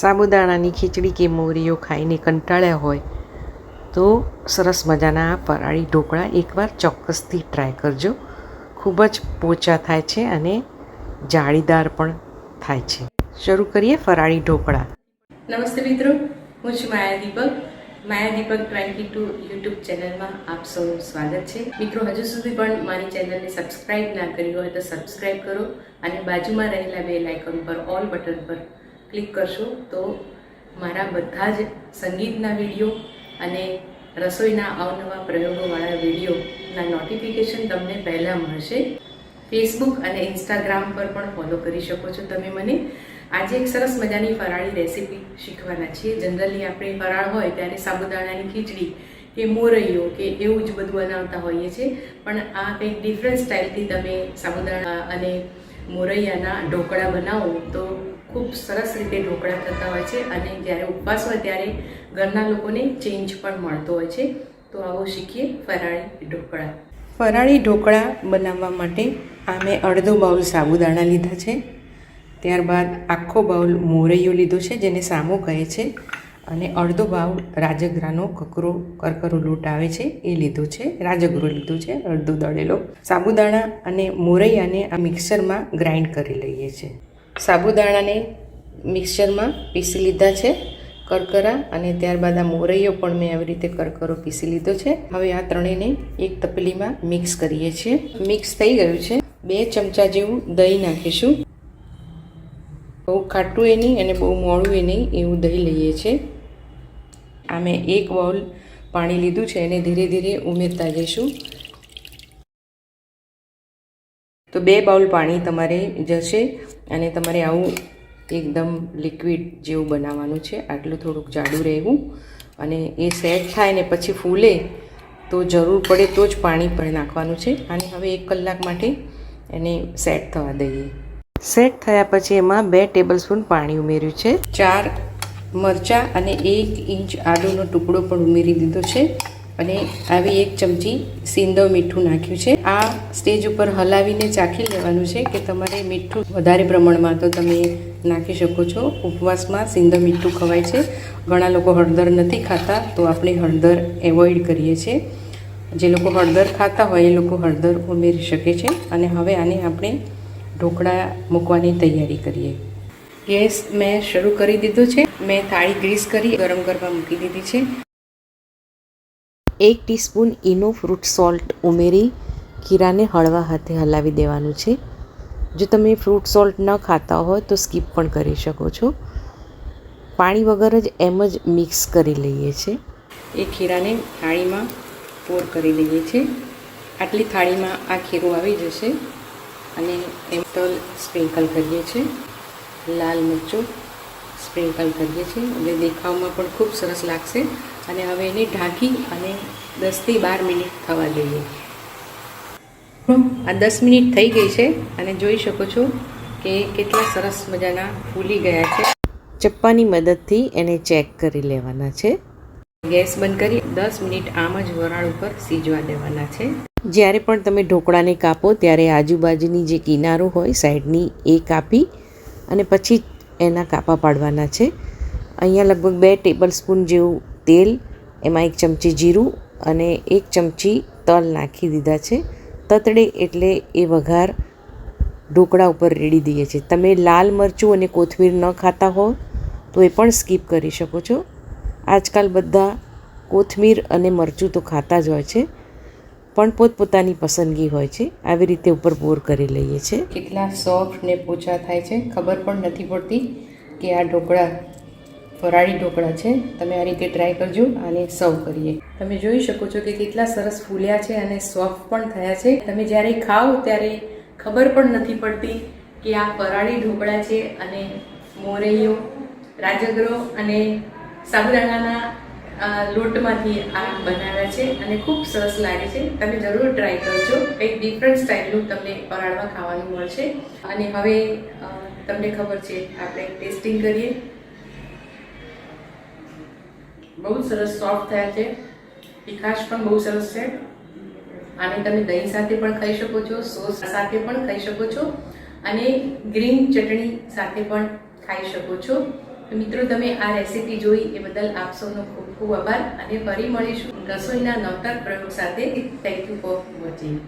સાબુદાણાની ખીચડી કે મોરીઓ ખાઈને કંટાળ્યા હોય, તો સરસ મજાના આ ફરાળી ઢોકળા એકવાર ચોક્કસથી ટ્રાય કરજો. ખૂબ જ પોચા થાય છે અને જાળીદાર પણ થાય છે. શરૂ કરીએ ફરાળી ઢોકળા. નમસ્તે મિત્રો, હું છું Maya Deepak. Maya Deepak twenty two YouTube ચેનલમાં આપ સૌનું સ્વાગત છે. મિત્રો, હજુ સુધી પણ મારી ચેનલને સબસ્ક્રાઈબ ના કરી હોય તો સબસ્ક્રાઈબ કરો અને બાજુમાં રહેલા બે લાઇકન પર ઓલ બટન પર ક્લિક કરશો તો મારા બધા જ સંગીતના વીડિયો અને રસોઈના અવનવા પ્રયોગોવાળા વિડીયોના નોટિફિકેશન તમને પહેલાં મળશે. ફેસબુક અને ઇન્સ્ટાગ્રામ પર પણ ફોલો કરી શકો છો તમે મને. આજે એક સરસ મજાની ફરાળી રેસીપી શીખવાના છીએ. જનરલી આપણે ફરાળ હોય ત્યારે સાબુદાણાની ખીચડી કે મોરૈયો કે એવું જ બધું બનાવતા હોઈએ છીએ. પણ આ કંઈક ડિફરન્ટ સ્ટાઇલથી તમે સાબુદાણા અને મોરૈયાના ઢોકળા બનાવો તો ખૂબ સરસ રીતે ઢોકળા થતા હોય છે અને જ્યારે ઉપવાસ હોય ત્યારે ઘરના લોકોને ચેન્જ પણ મળતો હોય છે. તો આવો શીખીએ ફરાળી ઢોકળા. ફરાળી ઢોકળા બનાવવા માટે આ મેં અડધો બાઉલ સાબુદાણા લીધા છે. ત્યારબાદ આખો બાઉલ મોરૈયો લીધો છે, જેને સામો કહે છે. અને અડધો બાઉલ રાજગરાનો કકરો કરકરો લોટ આવે છે, એ લીધો છે. રાજગરો લીધો છે, અડધો દળેલો. સાબુદાણા અને મોરૈયાને આ મિક્સરમાં ગ્રાઇન્ડ કરી લઈએ છીએ. સાબુદાણાને મિક્સરમાં પીસી લીધા છે, કરકરા અને ત્યારબાદ આ મોરૈયો પણ મેં આવી રીતે કરકરો પીસી લીધો છે. હવે આ ત્રણેયને એક તપેલીમાં મિક્સ કરીએ છીએ. મિક્સ થઈ ગયું છે. બે ચમચા જેવું દહીં નાખીશું. બહુ ખાટું એ નહીં અને બહુ મોડું એ નહીં, એવું દહીં લઈએ છીએ. આ મેં એક બાઉલ પાણી લીધું છે, એને ધીરે ધીરે ઉમેરતા જઈશું. તો બે બાઉલ પાણી તમારે જશે અને તમારે આવું એકદમ લિક્વિડ જેવું બનાવવાનું છે. આટલું થોડુંક જાડું રહેવું અને એ સેટ થાય ને પછી ફૂલે તો જરૂર પડે તો જ પાણી પણ નાખવાનું છે. અને હવે એક કલાક માટે એને સેટ થવા દઈએ. સેટ થયા પછી એમાં બે ટેબલ સ્પૂન પાણી ઉમેર્યું છે. ચાર મરચાં અને એક ઇંચ આદુનો ટુકડો પણ ઉમેરી દીધો છે. અને આવી એક ચમચી સિંદો મીઠું નાખ્યું છે. આ સ્ટેજ ઉપર હલાવીને ચાખી લેવાનું છે કે તમારે મીઠું વધારે પ્રમાણમાં તો તમે નાખી શકો છો. ઉપવાસમાં સિંદો મીઠું ખવાય છે. ઘણા લોકો હળદર નથી ખાતા, તો આપણે હળદર એવોઇડ કરીએ છીએ. જે લોકો હળદર ખાતા હોય, એ લોકો હળદર ઉમેરી શકે છે. અને હવે આને આપણે ઢોકળા મૂકવાની તૈયારી કરીએ. ગેસ મેં શરૂ કરી દીધો છે. મેં થાળી ગ્રીસ કરી, ગરમ કરવા મૂકી દીધી છે. એક ટીસ્પૂન ઇનો ફ્રૂટ સોલ્ટ ઉમેરી ખીરાને હળવા હાથે હલાવી દેવાનું છે. જો તમે ફ્રૂટ સોલ્ટ ન ખાતા હોય તો સ્કીપ પણ કરી શકો છો. પાણી વગર જ એમ જ મિક્સ કરી લઈએ છીએ એ ખીરાને થાળીમાં પોર કરી લઈએ છીએ. આટલી થાળીમાં આ ખીરું આવી જશે અને એમ તલ સ્પ્રિંકલ કરીએ છીએ. લાલ મરચું સ્પ્રિંકલ કરીએ છીએ. એટલે દેખાવમાં પણ ખૂબ સરસ લાગશે. અને હવે એને ઢાંકી અને દસથી બાર મિનિટ થવા દઈએ. આ દસ મિનિટ થઈ ગઈ છે અને જોઈ શકો છો કે કેટલા સરસ મજાના ફૂલી ગયા છે. ચપ્પાની મદદથી એને ચેક કરી લેવાના છે. ગેસ બંધ કરી દસ મિનિટ આમ જ વરાળ ઉપર સીજવા દેવાના છે. જ્યારે પણ તમે ઢોકળાને કાપો ત્યારે આજુબાજુની જે કિનારો હોય સાઈડની એ કાપી અને પછી એના કાપા પાડવાના છે. અહીંયા લગભગ બે ટેબલ સ્પૂન જેવું તેલ, એમાં એક ચમચી જીરું અને એક ચમચી તલ નાખી દીધા છે. તતડે એટલે એ વઘાર ઢોકળા ઉપર રેડી દઈએ છીએ. તમે લાલ મરચું અને કોથમીર ન ખાતા હો તો એ પણ સ્કીપ કરી શકો છો. આજકાલ બધા કોથમીર અને મરચું તો ખાતા જ હોય છે. પણ પોતપોતાની પસંદગી હોય છે. આવી રીતે ઉપર પોર કરી લઈએ છીએ. કેટલા સોફ્ટ ને પોચા થાય છે. ખબર પણ નથી પડતી કે આ ઢોકળા, ફરાળી ઢોકળા છે. તમે આ રીતે ટ્રાય કરજો અને સર્વ કરીએ. તમે જોઈ શકો છો કે કેટલા સરસ ફૂલ્યા છે અને સોફ્ટ પણ થયા છે. તમે જ્યારે ખાઓ ત્યારે ખબર પણ નથી પડતી કે આ ફરાળી ઢોકળા છે અને મોરૈયો, રાજગરો અને સાબુદાણાના લોટમાંથી આ બનાવ્યા છે અને ખૂબ સરસ લાગે છે. તમે જરૂર ટ્રાય કરજો. કંઈક ડિફરન્ટ સ્ટાઇલનું તમને પરાળમાં ખાવાનું મળશે. અને હવે તમને ખબર છે, આપણે ટેસ્ટિંગ કરીએ. બહુ સરસ સોફ્ટ થયા છે. તીખાશ પણ બહુ સરસ છે. આને તમે દહીં સાથે પણ ખાઈ શકો છો, સોસ સાથે પણ ખાઈ શકો છો. અને ગ્રીન ચટણી સાથે પણ ખાઈ શકો છો. મિત્રો, તમે આ રેસીપી જોઈ એ બદલ આપ ખૂબ ખૂબ આભાર. અને ફરી મળીશું રસોઈના નવતર પ્રયોગ સાથે. Thank you for watching